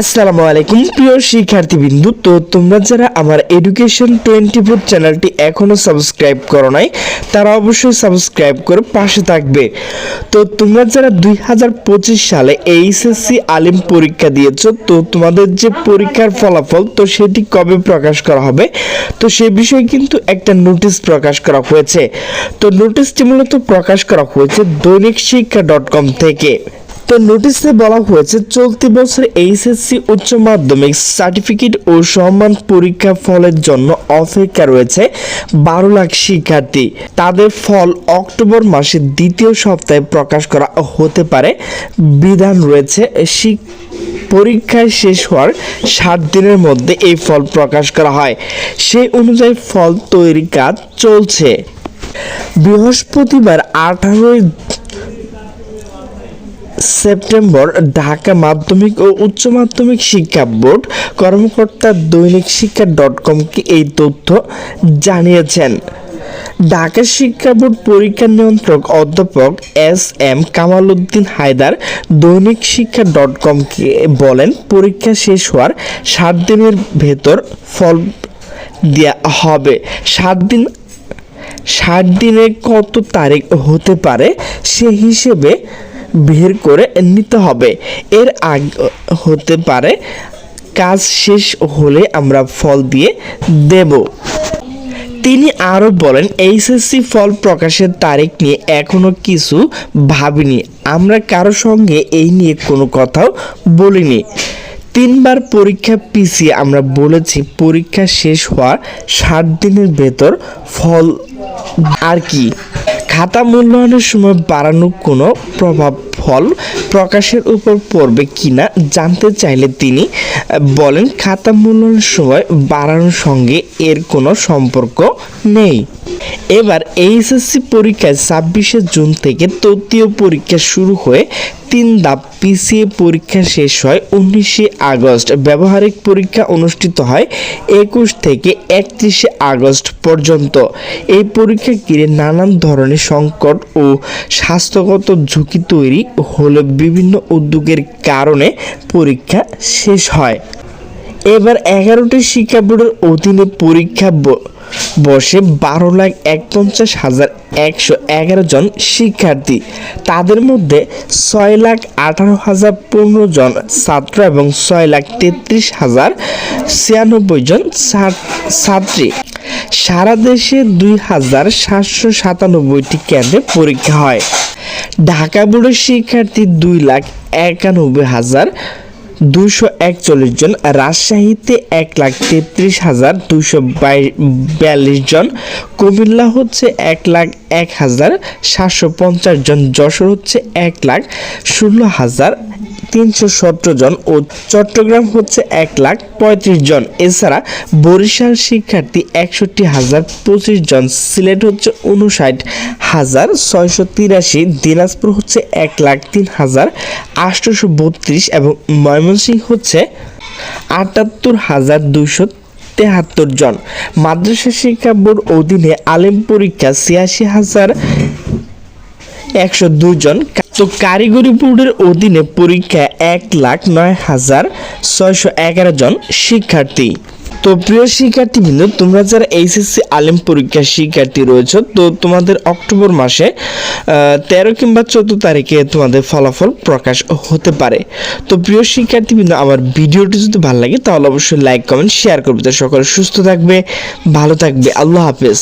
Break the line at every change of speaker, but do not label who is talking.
আসসালামু আলাইকুম, প্রিয় শিক্ষার্থীবৃন্দু। তো তোমরা যারা আমার এডুকেশন টোয়েন্টি ফোর চ্যানেলটি এখনও সাবস্ক্রাইব করো নাই, তারা অবশ্যই সাবস্ক্রাইব করে পাশে থাকবে। তো তোমরা যারা দুই হাজার পঁচিশ সালে এইচএসসি আলিম পরীক্ষা দিয়েছ, তো তোমাদের যে পরীক্ষার ফলাফল, তো সেটি কবে প্রকাশ করা হবে? তো সে বিষয়ে কিন্তু একটা নোটিশ প্রকাশ করা হয়েছে। তো নোটিশটি মূলত প্রকাশ করা হয়েছে দৈনিক শিক্ষা ডট কম থেকে। তো নোটিশে বলা হয়েছে, চলতি বছর এইচএসসি উচ্চ মাধ্যমিক সার্টিফিকেট ও সম্মান পরীক্ষা ফলের জন্য অপেক্ষা রয়েছে বারো লাখ শিক্ষার্থী। তাদের ফল অক্টোবর মাসের দ্বিতীয় সপ্তাহে প্রকাশ করা হতে পারে। বিধান রয়েছে পরীক্ষায় শেষ হওয়ার সাত দিনের মধ্যে এই ফল প্রকাশ করা হয়। সেই অনুযায়ী ফল তৈরির কাজ চলছে। বৃহস্পতিবার আঠারোই সেপ্টেম্বর ঢাকা মাধ্যমিক ও উচ্চ মাধ্যমিক শিক্ষা বোর্ড কর্মকর্তা দৈনিক শিক্ষা ডট কমকে এই তথ্য জানিয়েছেন। ঢাকা শিক্ষা বোর্ড পরীক্ষা নিয়ন্ত্রক অধ্যাপক S M Kamal Uddin Haider Dainik Shiksha dot কমকে বলেন, পরীক্ষা শেষ হওয়ার সাত দিনের ভেতর ফল দেওয়া হবে। সাত দিন ষাট দিনে কত তারিখ হতে পারে সে হিসেবে বের করে নিতে হবে। এর আগ হতে পারে, কাজ শেষ হলে আমরা ফল দিয়ে দেব। তিনি আরও বলেন, এইচএসসি ফল প্রকাশের তারিখ নিয়ে এখনও কিছু ভাবিনি। আমরা কারও সঙ্গে এই নিয়ে কোনো কথাও বলিনি। তিনবার পরীক্ষা পিছিয়ে আমরা বলেছি, পরীক্ষা শেষ হওয়ার ষাট দিনের ভেতর ফল আর কি? খাতা মূল্যায়নের সময় বাড়ানোর কোনো প্রভাব ফল প্রকাশের উপর পড়বে কিনা জানতে চাইলে তিনি বলেন খাতা মূল্যায়নের সময় বাড়ানোর সঙ্গে এর কোনো সম্পর্ক নেই। এবার এইচএসসি পরীক্ষায় ছাব্বিশে জুন থেকে তৃতীয় পরীক্ষা শুরু হয়ে তিন ধাপ পিছিয়ে পরীক্ষা শেষ হয় উনিশে আগস্ট। ব্যবহারিক পরীক্ষা অনুষ্ঠিত হয় একুশ থেকে একত্রিশে আগস্ট পর্যন্ত। এই পরীক্ষা ঘিরে নানান ধরনের সংকট ও স্বাস্থ্যগত ঝুঁকি তৈরি হলে বিভিন্ন উদ্যোগের কারণে পরীক্ষা শেষ হয়। এবার এগারোটি শিক্ষা বোর্ডের অধীনে পরীক্ষা বসে বারো লাখ একপঞ্চাশ হাজার একশো এগারো জন শিক্ষার্থী। তাদের মধ্যে ছয় লাখ আঠারো হাজার পনেরো জন ছাত্র এবং ছয় লাখ তেত্রিশ হাজার ছিয়ানব্বই জন ছাত্রী। সারা দেশে দুই হাজার সাতশো সাতানব্বইটি কেন্দ্রে পরীক্ষা হয়। ঢাকা বোর্ডের শিক্ষার্থী দুই লাখ একানব্বই হাজার দুশো একচল্লিশ জন, রাজশাহীতে এক লাখ তেত্রিশ হাজার দুশো বিয়াল্লিশ জন, কুমিল্লা হচ্ছে এক লাখ এক হাজার সাতশো পঞ্চাশ জন, যশোর হচ্ছে এক লাখ ষোলো হাজার তিনশো সতেরো জন ও চট্টগ্রাম হচ্ছে এক লাখ পঁয়ত্রিশ জন। এছাড়া বরিশাল শিক্ষার্থী একষট্টি হাজার পঁচিশ জন, সিলেট হচ্ছে উনষাট হাজার ছয়শো তিরাশি, দিনাজপুর হচ্ছে এক লাখ তিন হাজার আটশোশো বত্রিশ এবং ময়মনসিংহ হচ্ছে আটাত্তর হাজার দুশো তেহাত্তর জন। মাদ্রাসা শিক্ষা বোর্ড অধীনে আলেম পরীক্ষা ছিয়াশি হাজার একশো জন তো কারিগরি বোর্ডের অধীনে পরীক্ষা এক লাখ নয় হাজার ছয়শো এগারো জন শিক্ষার্থী। তো প্রিয় শিক্ষার্থীবৃন্দ, তোমরা যারা এইচএসসি আলিম পরীক্ষার শিক্ষার্থী রয়েছে, তো তোমাদের অক্টোবর মাসে তেরো কিংবা চোদ্দ তারিখে তোমাদের ফলাফল প্রকাশ হতে পারে। তো প্রিয় শিক্ষার্থীবৃন্দ, আমার ভিডিওটি যদি ভালো লাগে, তাহলে অবশ্যই লাইক, কমেন্ট, শেয়ার করবে। তো সকলে সুস্থ থাকবে, ভালো থাকবে। আল্লাহ হাফেজ।